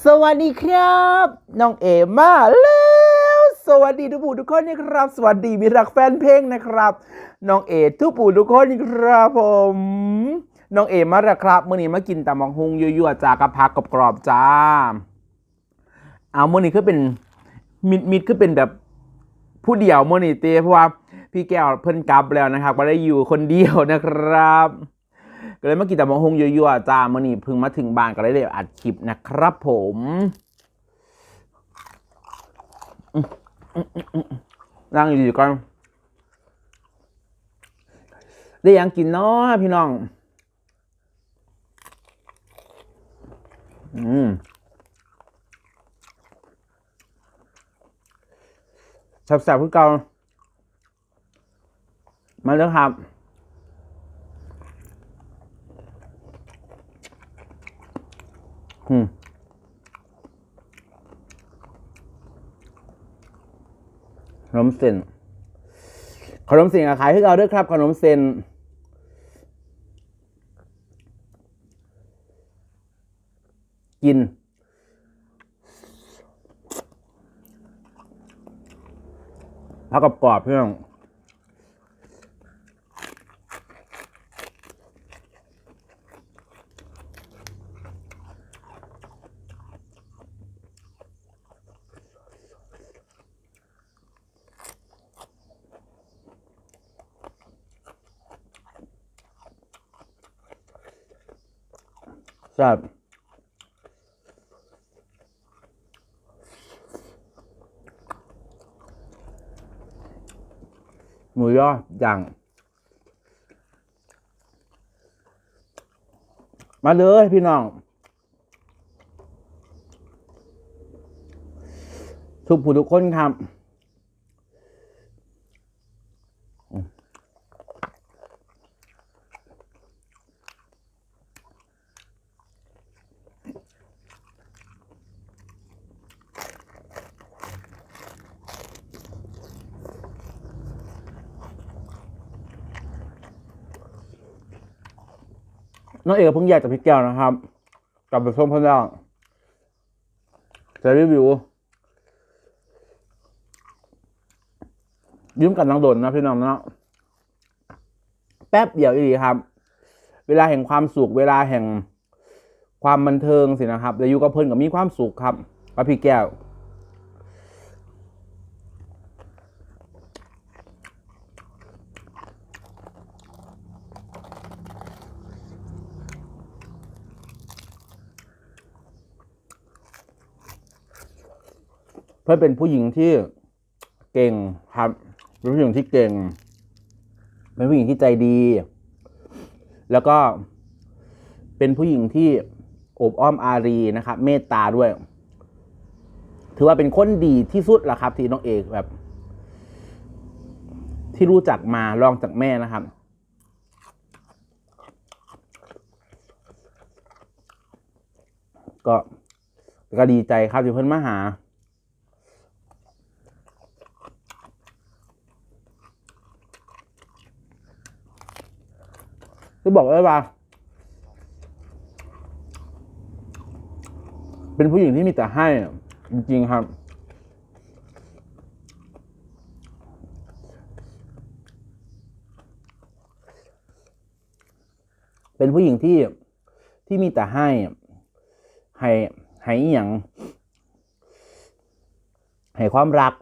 สวัสดีครับ น้องเอมาแล้วสวัสดีทุกผู้ทุกคนนะครับ สวัสดีมิตรรักแฟนเพลงนะครับ น้องเอทุกผู้ทุกคนครับผม น้องเอมาแล้วครับมื่อนี้มากินตำบักฮุงยั่วๆจากกระพักกรอบๆจ้าเอามื่อนี้คือเป็นมิดมิดคือเป็นแบบผู้เดียวมื่อนี้เต้เพราะว่าพี่แก้วเพิ่นกลับแล้วนะครับก็ได้อยู่คนเดียวนะครับ ก็เลยมากินแต่มะฮงยั่วๆจ้ามื่อนี้พิ่งมาถึงบ้านก็เลยได้อัดคลิปนะครับผมนั่งอยู่ก่อนได้ยังกินเนาะพี่น้อง อืมแซ่บๆคือเก่ามาแล้วครับ อืมขนมเส้นขนมเส้นขายให้เราด้วยครับ ขนมเส้นกิน พักกรอบเพื่อน แซ่บหมูย่อย่าง มาเลยพี่น้อง ทุกผู้ทุกคนครับ น้องเอกเพิ่งแยกจากพี่แก้วนะครับ กลับไปส้มพ่อแล้วจะรีวิวยืมกันน้องโดนนะพี่น้องเนาะแป๊บเดียวอีกครับ เวลาแห่งความสุขเวลาแห่งความบันเทิงสินะครับแต่อยู่กับเพื่อนกับมีความสุขครับกับพี่แก้ว เพื่อนเป็นผู้หญิงที่เก่งครับเป็นผู้หญิงที่เก่ง เป็นผู้หญิงที่ใจดี แล้วก็เป็นผู้หญิงที่อบอ้อมอารีนะครับ เมตตาด้วย ถือว่าเป็นคนดีที่สุดละครับ ที่น้องเอกแบบ ที่รู้จักมาลองจากแม่นะครับก็ก็ดีใจครับที่เพิ่อนมาหา บอกเลยว่า เป็นผู้หญิงที่มีแต่ให้ จริงๆครับเป็นผู้หญิงที่ที่มีแต่ให้ให้ให้อย่างให้ความรัก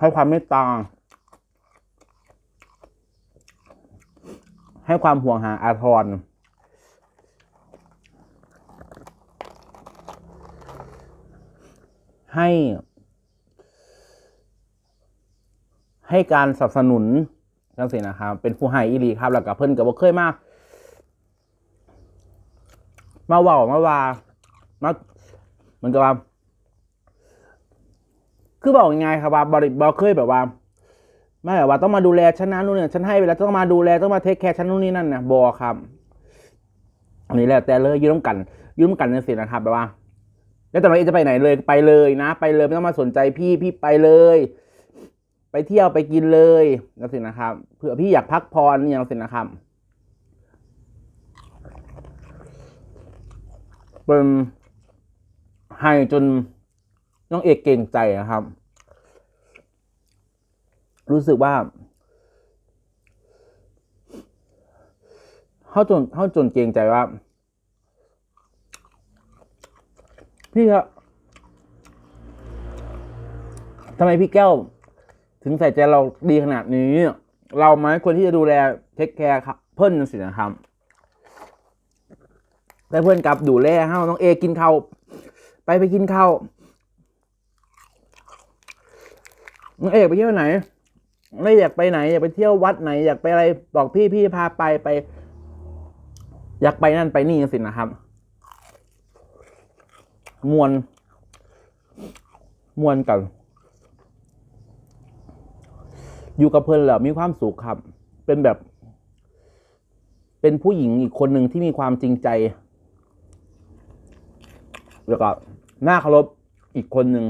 ให้ความเมตตา ให้ความห่วงหาอาทรให้ ให้การสนับสนุนจังสินะครับเป็นผู้ให้อีหลีครับ แล้วก็เพิ่นก็บ่เคยมาก มาว้ามาว่ามาเหมือนกับว่า คือบอกง่ายครับว่าบริบอเคยแบบว่าไม่แบบว่าต้องมาดูแลฉันนะนู่นนี่ฉันให้เวลาต้องมาดูแลต้องมาเทคแคร์ฉันนู่นนี่นั่นนะบอครับอันนี้แหละแต่เลยยืมกันยืมกันนั่นสินะครับแบบว่า แล้วแต่เราจะไปไหนเลยไปเลยนะ ไปเลยไม่ต้องมาสนใจพี่พี่ไปเลย ไปเที่ยวไปกินเลยนั่นสินะครับเผื่อพี่อยากพักผ่อนอย่างสินะครับเป็นให้จน น้องเอกเก่งใจนะครับ รู้สึกว่าเขาจนเขาจนเกรงใจว่า พี่ครับทำไมพี่แก้ว ถึงใส่ใจเราดีขนาดนี้ เราไหมควรที่จะดูแลเทคแคร์เพิ่อนสินะครับแต่เพื่อนกลับดูแลเฮาน้องเอกินข้าวไปไปกินข้าว น้องเอกไปเที่ยวไหน ไม่อยากไปไหน อยากไปเที่ยววัดไหน อยากไปอะไรบอกพี่พี่พาไปไป อยากไปนั่นไปนี่สินะครับ มวน มวนกันอยู่กับเพื่อนแล้วมีความสุขครับ เป็นแบบ เป็นผู้หญิงอีกคนหนึ่งที่มีความจริงใจแล้วก็น่าเคารพอีกคนหนึ่ง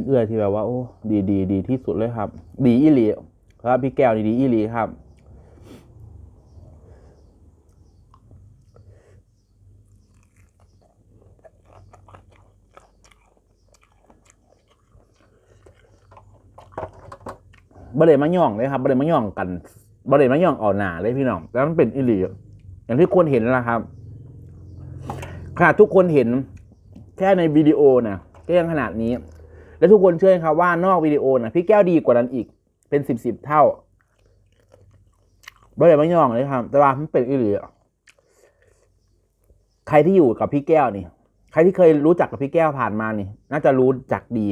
เป็นเอื้อที่แบบว่า โอ้ ดีดีดีที่สุดเลยครับ ดีอีหลีครับ พี่แก้วนี่ดีอีหลีครับ บริเวณมะย่องเลยครับบริเวณมะย่องกันบริเวณมะย่องเอาหนาเลยพี่น้องแล้วมันเป็นอิลีอย่างที่คนเห็นนะครับขนาดทุกคนเห็นแค่ในวิดีโอนะก็ยังขนาดนี้ และทุกคนเชื่อไหมครับว่านอกวิดีโอนะพี่แก้วดีกว่านั้นอีก เป็นสิบสิบเท่าบริเวณมะย่องเลยครับ แต่ว่ามันเป็นอิลีใครที่อยู่กับพี่แก้วนี่ ใครที่เคยรู้จักกับพี่แก้วผ่านมานี่ น่าจะรู้จักดี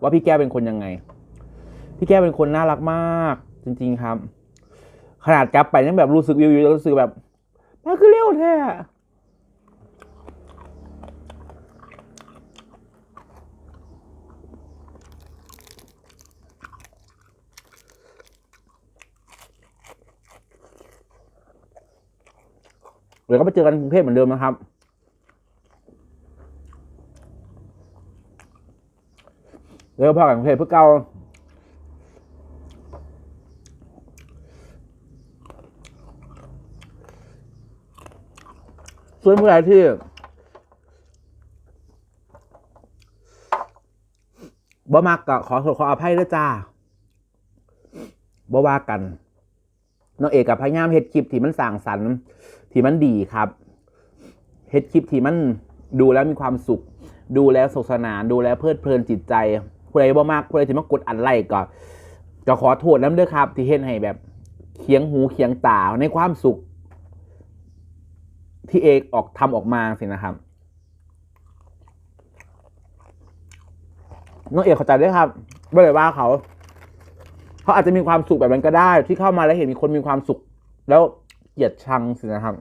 ว่าพี่แก้วเป็นคนยังไง พี่แก้วเป็นคนน่ารักมาก จริง ๆครับ ขนาดกลับไปยังแบบรู้สึกวิววิวรู้สึกแบบมาคือเร็วแท้ เดี๋ยวก็ไปเจอกันกรุงเทพเหมือนเดิมนะครับ เดี๋ยวพอกันกรุงเทพเพื่อเก่าส่วนผู้ใดที่บ่มักก็ขอโทษขออภัยด้วยจ้าบ่ว่ากันน้องเอกกับพยายามเฮ็ดคลิปที่มันสร้างสรรค์ ที่มันดีครับเฮ็ดคลิปที่มันดูแล้วมีความสุข ดูแล้วสนุกสนานดูแล้วเพลิดเพลินจิตใจผู้ใดบ่มากผู้ใดที่มากดอันไลค์ก็ก็ขอโทษน้ำด้อครับ ที่เฮ็ดให้แบบเคียงหูเคียงตาในความสุข ที่เอกออกทำออกมาสินะครับน้องเอกเข้าใจด้วยครับไม่ได้ว่าเขาเขาอาจจะมีความสุขแบบนั้นก็ได้ ที่เข้ามาแล้วเห็นมีคนมีความสุข แล้ว เกลียดชังสินะครับ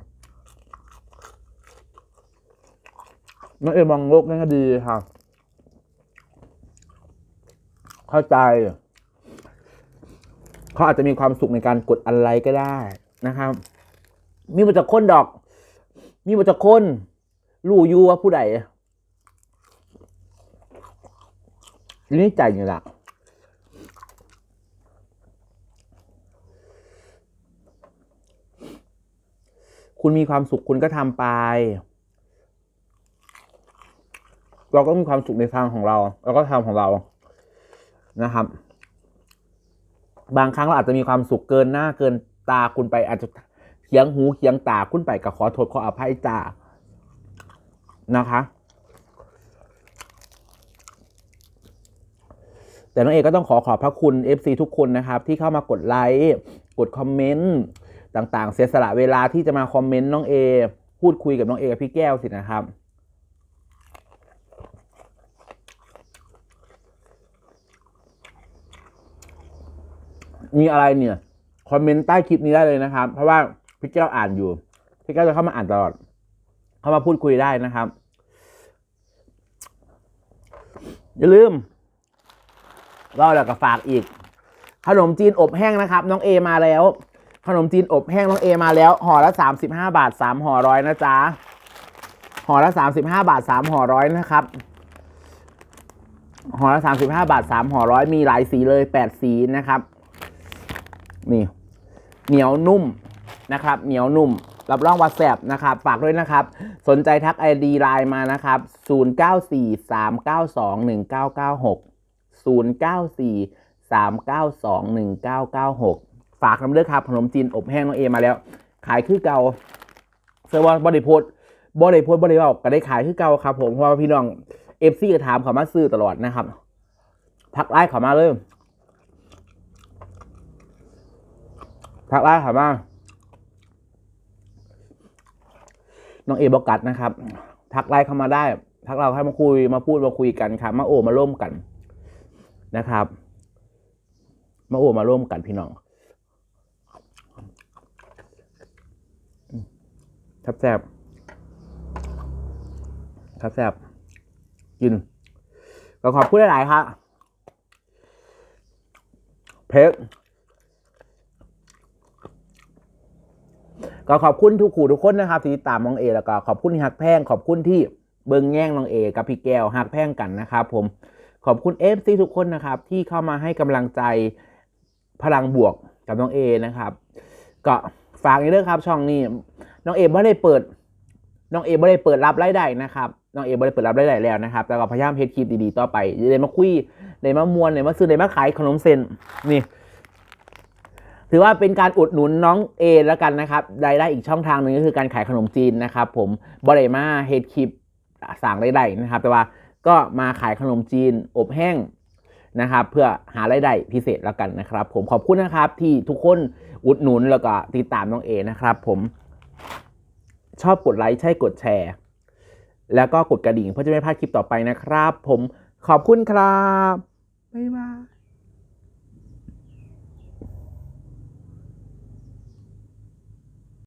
น้องเอมองโลกนั่นก็ดีครับเข้าใจ เขาอาจจะมีความสุขในการกดอะไรก็ได้นะครับ มีมาจากคนดอก มีมาจากคนรู้อยู่ว่าผู้ใดนี่ใจอยู่ละ คุณมีความสุขคุณก็ทำไป เราก็มีความสุขในทางของเราเราก็ทำของเรานะครับ บางครั้งเราอาจจะมีความสุขเกินหน้าเกินตาคุณไปอาจจะเคียงหูเคียงตาคุณไปกับขอโทษขออภัยจ้านะคะ แต่น้องเอกก็ต้องขอขอบพระคุณ FC ทุกคนนะครับ ที่เข้ามากดไลค์ กดคอมเมนต์ ต่างๆ เสียสละเวลาที่จะมาคอมเมนต์น้องเอพูดคุยกับน้องเอกับพี่แก้วสินะครับมีอะไรเนี่ยคอมเมนต์ใต้คลิปนี้ได้เลยนะครับ เพราะว่าพี่แก้วอ่านอยู่พี่แก้วจะเข้ามาอ่านตลอด เข้ามาพูดคุยได้นะครับ อย่าลืมเราแล้วก็ฝากอีก ขนมจีนอบแห้งนะครับ น้องเอมาแล้ว ขนมจีนอบแห้งน้องเอมาแล้วห่อละสามสิบห้าบาทสามห่อร้อยนะจ๊ะห่อละสามสิบห้าบาทสามห่อร้อยนะครับห่อละสามสิบห้าบาทสามห่อร้อยมีหลายสีเลยแปดสีนะครับ นี่ เหนียวนุ่มนะครับ เหนียวนุ่ม รับรองว่าแสบนะครับฝากด้วยนะครับ สนใจทักไอดีไลน์มานะครับ 0 9 ฝากน้ำเลือครับขนมจีนอบแห้งน้องเอมาแล้ว ขายคือเก่าเซอร์ว่าบริโพสบริโพสบริบอกก็ได้ขายคือเก่าครับ ผมเพราะว่าพี่น้องเอฟซีก็ถามเขามาซื้อตลอดนะครับทักไลน์เขามาเลยทักไลน์เขามาน้องเอบอกกัดนะครับ ทักไลน์เข้ามาได้ ทักเราให้มาคุยมาพูดมาคุยกันครับมาโอมาร่วมกันนะครับ มาโอมาร่วมกันพี่น้อง ทับแซบทับแซบกินก็ขอบคุณหลาย ๆ ครับ เพชรก็ขอบคุณทุกขู่ทุกคนนะครับที่ตามน้องเอ แล้วก็ขอบคุณที่ฮักแพงขอบคุณที่เบิงแย่งน้องเอ กับพี่แก้วฮักแพงกันนะครับผมขอบคุณเอฟซีทุกคนนะครับ ที่เข้ามาให้กำลังใจพลังบวกกับน้องเอนะครับ ก็ฝากในเรื่องครับช่องนี้ น้องเอไม่ได้เปิด น้องเอไม่ได้เปิดรับรายได้นะครับ น้องเอไม่ได้เปิดรับรายได้แล้วนะครับ แต่ก็พยายามเฮ็ดคลิปดีๆต่อไปเลยมาคุยเลยมามวนเลยมาซื้อเลยมาขายขนมเส้นนี่ ถือว่าเป็นการอุดหนุนน้องเอแล้วกันนะครับ รายได้อีกช่องทางหนึ่งก็คือการขายขนมจีนนะครับ ผมบริมาเฮดคลิปสั่งรายได้นะครับ แต่ว่าก็มาขายขนมจีนอบแห้งนะครับเพื่อหารายได้พิเศษแล้วกันนะครับ ผมขอบคุณนะครับที่ทุกคนอุดหนุนแล้วก็ติดตามน้องเอนะครับ ผม ชอบกดไลค์ใช่กดแชร์ แล้วก็กดกระดิ่งเพื่อจะไม่พลาดคลิปต่อไปนะครับ ผมขอบคุณครับ บ๊ายบาย